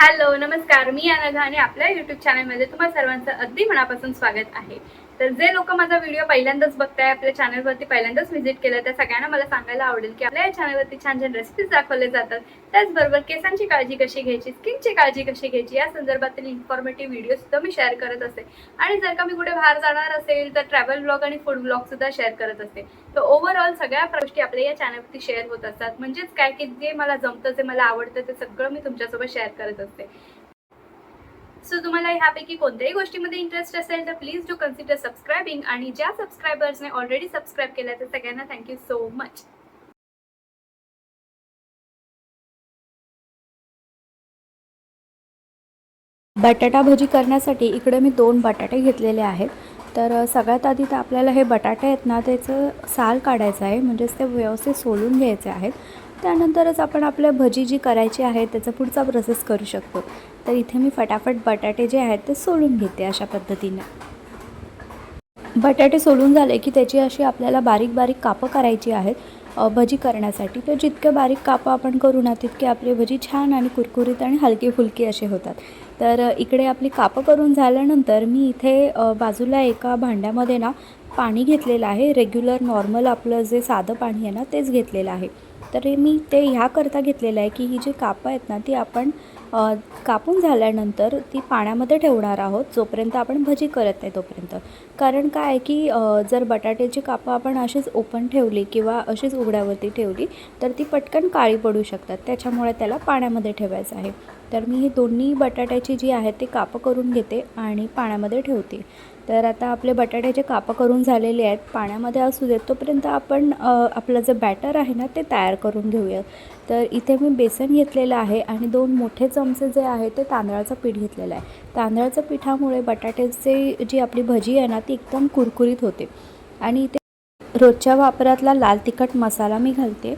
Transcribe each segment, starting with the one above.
Hello नमस्कार. मी अनघा आणि आपल्या युट्यूब चॅनलमध्ये तुम्हा सर्वांचं अगदी मनापासून स्वागत आहे. तर जे लोक माझा व्हिडिओ पहिल्यांदाच बघताय आपल्या चॅनलवरती पहिल्यांदाच व्हिजिट केलं त्या सगळ्यांना मला सांगायला आवडेल की आपल्या या चॅनलवरती छान छान रेसिपीज दाखवले जातात. त्याचबरोबर केसांची काळजी कशी घ्यायची स्किनची काळजी कशी घ्यायची या संदर्भातील इन्फॉर्मेटिव्ह व्हिडिओ सुद्धा मी शेअर करत असते आणि जर का मी कुठे बाहेर जाणार असेल तर ट्रॅव्हल ब्लॉग आणि फूड ब्लॉग सुद्धा शेअर करत असते. तर ओव्हरऑल सगळ्या गोष्टी आपल्या या चॅनलवरती शेअर होत असतात. म्हणजेच काय की जे मला जमतं जे मला आवडतं ते सगळं मी तुमच्यासोबत शेअर करत असते. सो तुम्हाला ह्यापैकी कोणत्याही गोष्टीमध्ये इंटरेस्ट असेल तर प्लीज डू कन्सिडर सबस्क्रायबिंग आणि ज्या सबस्क्रायबर्सने ऑलरेडी सबस्क्राईब केलं तर सगळ्यांना थँक्यू सो मच बटाटा भजी करण्यासाठी इकडे मी दोन बटाटे घेतलेले आहेत. तर सगळ्यात आधी तर आपल्याला हे बटाटे आहेत ना त्याचं साल काढायचं आहे. म्हणजेच ते व्यवस्थित सोलून घ्यायचे आहेत. त्यानंतरच आपण आपल्या भजी जी करायची आहे त्याचा पुढचा प्रोसेस करू शकतो. तर इथे मी फटाफट बटाटे जे आहेत ते सोलून घेते अशा पद्धतीने. बटाटे सोलून झाले की त्याची अशी आपल्याला बारीक बारीक कापं करायची आहेत भजी करण्यासाठी. तर जितके बारीक कापं आपण करू ना तितके आपली भजी छान आणि कुरकुरीत आणि हलकी फुलकी असे होतात. तर इकडे आपली कापं करून झाल्यानंतर मी इथे बाजूला एका भांड्यामध्ये ना पाणी घेतलेलं आहे. रेग्युलर नॉर्मल आपलं जे साधं पाणी आहे ना तेच घेतलेलं आहे. तर हे मी ते ह्याकरता घेतलेलं आहे की ही जी कापं आहेत ना ती आपण कापून झाल्यानंतर ती पाण्यामध्ये ठेवणार आहोत जोपर्यंत आपण भजी करत नाही तोपर्यंत. कारण काय आहे की जर बटाट्याची कापं आपण अशीच ओपन ठेवली किंवा अशीच उघड्यावरती ठेवली तर ती पटकन काळी पडू शकतात. त्याच्यामुळे त्याला पाण्यामध्ये ठेवायचं आहे. तर मी ही दोन्ही बटाट्याची जी आहे ती कापं करून घेते आणि पाण्यामध्ये ठेवते. तर आता आपले बटाट्याचे कापं करून झालेले आहेत पाण्यामध्ये असू देत तोपर्यंत आपण आपलं जे बॅटर आहे ना ते तयार करून घेऊया. तर इथे मी बेसन घेतलेलं आहे आणि दोन मोठे चमचे जे आहे ते तांदळाचं पीठ घेतलेलं आहे. तांदळाचं पिठामुळे बटाट्याचे जी आपली भजी आहे ना ती एकदम कुरकुरीत होते. आणि इथे रोजच्या वापरातला लाल तिखट मसाला मी घालते.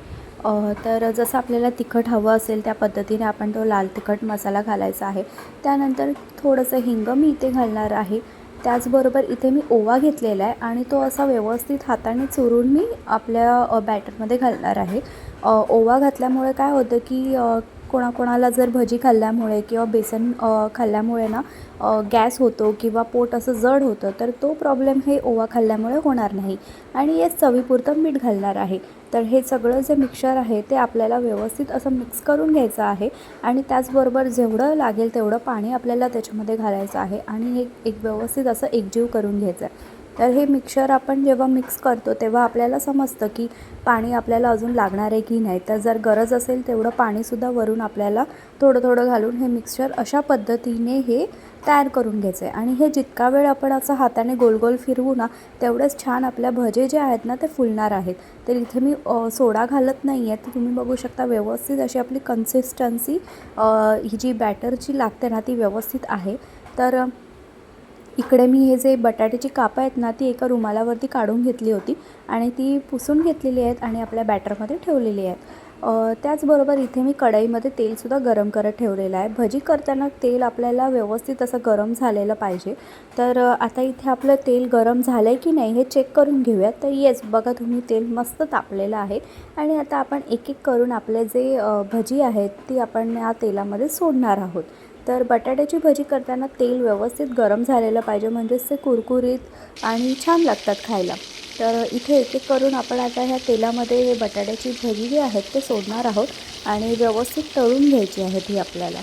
तर जसं आपल्याला तिखट हवं असेल त्या पद्धतीने आपण तो लाल तिखट मसाला घालायचा आहे. त्यानंतर थोडंसं हिंग मी इथे घालणार आहे. त्याचबरोबर इथे मी ओवा घेतलेला आहे आणि तो असा व्यवस्थित हाताने चुरून मी आपल्या बॅटरमध्ये घालणार आहे. ओवा घातल्यामुळे काय होतं की कोणाकोणाला जर भजी खाल्ल्यामुळे किंवा बेसन खाल्ल्यामुळे ना गॅस होतो किंवा पोट असं जड होतं तर तो प्रॉब्लेम हे ओवा खाल्ल्यामुळे होणार नाही. आणि हे चवीपुरतं मीठ घालणार आहे. तर हे सगळं जे मिक्सर आहे ते आपल्याला व्यवस्थित असं मिक्स करून घ्यायचं आहे आणि त्याचबरोबर जेवढं लागेल तेवढं पाणी आपल्याला त्याच्यामध्ये घालायचं आहे आणि हे एक व्यवस्थित असं एकजीव करून घ्यायचं आहे. तर हे मिक्सर आपण जेव्हा मिक्स करतो तेव्हा आपल्याला समजतं की पाणी आपल्याला अजून लागणार आहे की नाही. तर जर गरज असेल तेवढं पाणीसुद्धा वरून आपल्याला थोडं थोडं घालून हे मिक्सचर अशा पद्धतीने हे तयार करून घ्यायचं आहे आणि हे जितका वेळ आपण असं हाताने गोल गोल फिरवू ना तेवढेच छान आपल्या भजे जे आहेत ना ते फुलणार आहेत. तर इथे मी सोडा घालत नाही आहे तर तुम्ही बघू शकता व्यवस्थित अशी आपली कन्सिस्टन्सी ही जी बॅटरची लागते ना ती व्यवस्थित आहे. तर इकडे मी हे जे बटाट्याची कापं आहेत ना ती एका रुमालावरती काढून घेतली होती आणि ती पुसून घेतलेली आहेत आणि आपल्या बॅटरमध्ये ठेवलेली आहेत. त्याचबरोबर इथे मी कढईमध्ये तेलसुद्धा गरम करत ठेवलेलं आहे. भजी करताना तेल आपल्याला व्यवस्थित असं गरम झालेलं पाहिजे. तर आता इथे आपलं तेल गरम झालं आहे की नाही हे चेक करून घेऊयात. तर येस बघा तुम्ही तेल मस्त तापलेलं आहे. आणि आता आपण एक एक करून आपले जे भजी आहेत ती आपण या तेलामध्ये सोडणार आहोत. तर बटाट्याची भजी करताना तेल व्यवस्थित गरम झालेलं पाहिजे म्हणजेच ते कुरकुरीत आणि छान लागतात खायला. तर इथे एक एक करून आपण आता ह्या तेलामध्ये हे बटाट्याची भजी जी आहेत ते सोडणार आहोत आणि व्यवस्थित तळून घ्यायची आहेत ही आपल्याला.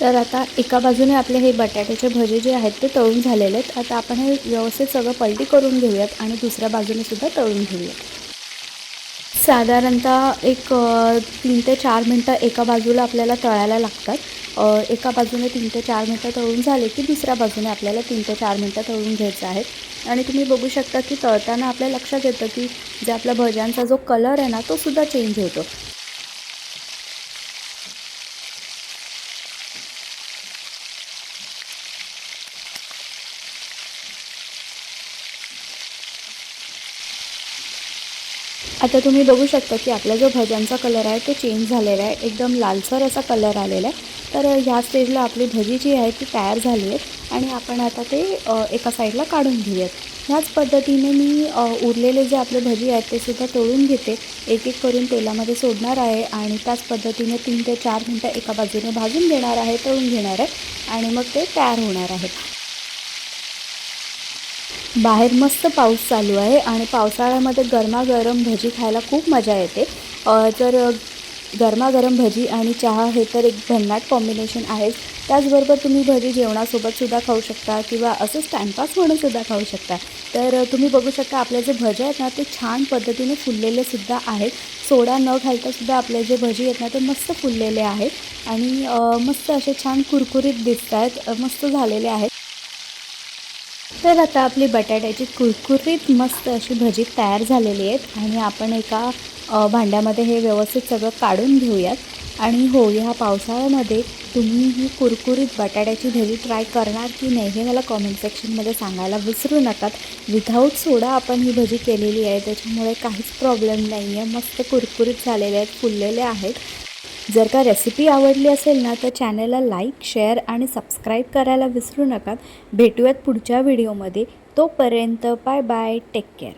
तर आता एका बाजूने आपले हे बटाट्याचे भजे जे आहेत ते तळून झालेले आहेत. आता आपण हे व्यवस्थित सगळं पलटी करून घेऊयात आणि दुसऱ्या बाजूने सुद्धा तळून घेऊयात. साधारणतः एक तीन ते चार मिनटं एका बाजूला आपल्याला तळायला लागतात. एका बाजूने तीन ते चार मिनटं तळून झाले की दुसऱ्या बाजूने आपल्याला तीन ते चार मिनटं तळून घ्यायचं आहे. आणि तुम्ही बघू शकता की तळताना आपल्या लक्षात येतं की जे आपल्या भज्यांचा जो कलर आहे ना तो सुद्धा चेंज होतो. आता तुम्ही बघू शकता की आपला जो भज्यांचा कलर आहे तो चेंज झालेला आहे. एकदम लालसर असा कलर आलेला आहे. तर ह्या स्टेजला आपली भजी जी आहे ती तयार झाली आहेत आणि आपण आता ते एका साईडला काढून घेऊयात. ह्याच पद्धतीने मी उरलेले जे आपले भजी आहेत ते सुद्धा तळून घेते. एक एक करून तेलामध्ये सोडणार आहे आणि त्याच पद्धतीने तीन ते चार मिनटं एका बाजूने भाजून घेणार आहे तळून घेणार आहे. आणि मग ते तयार होणार आहेत बाहेर मस्त पाऊस चालू आहे आणि पावसाळ्यामध्ये गरमागरम भजी खायला खूप मजा येते. तर गरमागरम भजी आणि चहा हे तर एक भन्नाट कॉम्बिनेशन आहेच त्याचबरोबर तुम्ही भजी जेवणासोबतसुद्धा खाऊ शकता किंवा असंच टाईमपास म्हणूनसुद्धा खाऊ शकता. तर तुम्ही बघू शकता आपले जे भजे आहेत ना ते छान पद्धतीने फुललेले सुद्धा आहेत. सोडा न घालतासुद्धा आपले जे भजी आहेत ना ते मस्त फुललेले आहेत. आणि मस्त असे छान कुरकुरीत दिसत आहेत मस्त झालेले आहेत. तर आता आपली बटाट्याची कुरकुरीत मस्त अशी भजी तयार झालेली आहेत आणि आपण एका भांड्यामध्ये हे व्यवस्थित सगळं काढून घेऊयात. आणि हो ह्या पावसाळ्यामध्ये तुम्ही ही कुरकुरीत बटाट्याची भजी ट्राय करणार की नाही हे मला कॉमेंट सेक्शनमध्ये सांगायला विसरू नकात विथाऊट सोडा आपण ही भजी केलेली आहे त्याच्यामुळे काहीच प्रॉब्लेम नाही आहे मस्त कुरकुरीत झालेले आहेत फुललेले आहेत. जर का रेसिपी आवडली असेल ना तर चॅनलला लाईक शेअर आणि सबस्क्राईब करायला विसरू नका. भेटूयात पुढच्या व्हिडिओमध्ये तोपर्यंत बाय बाय टेक केअर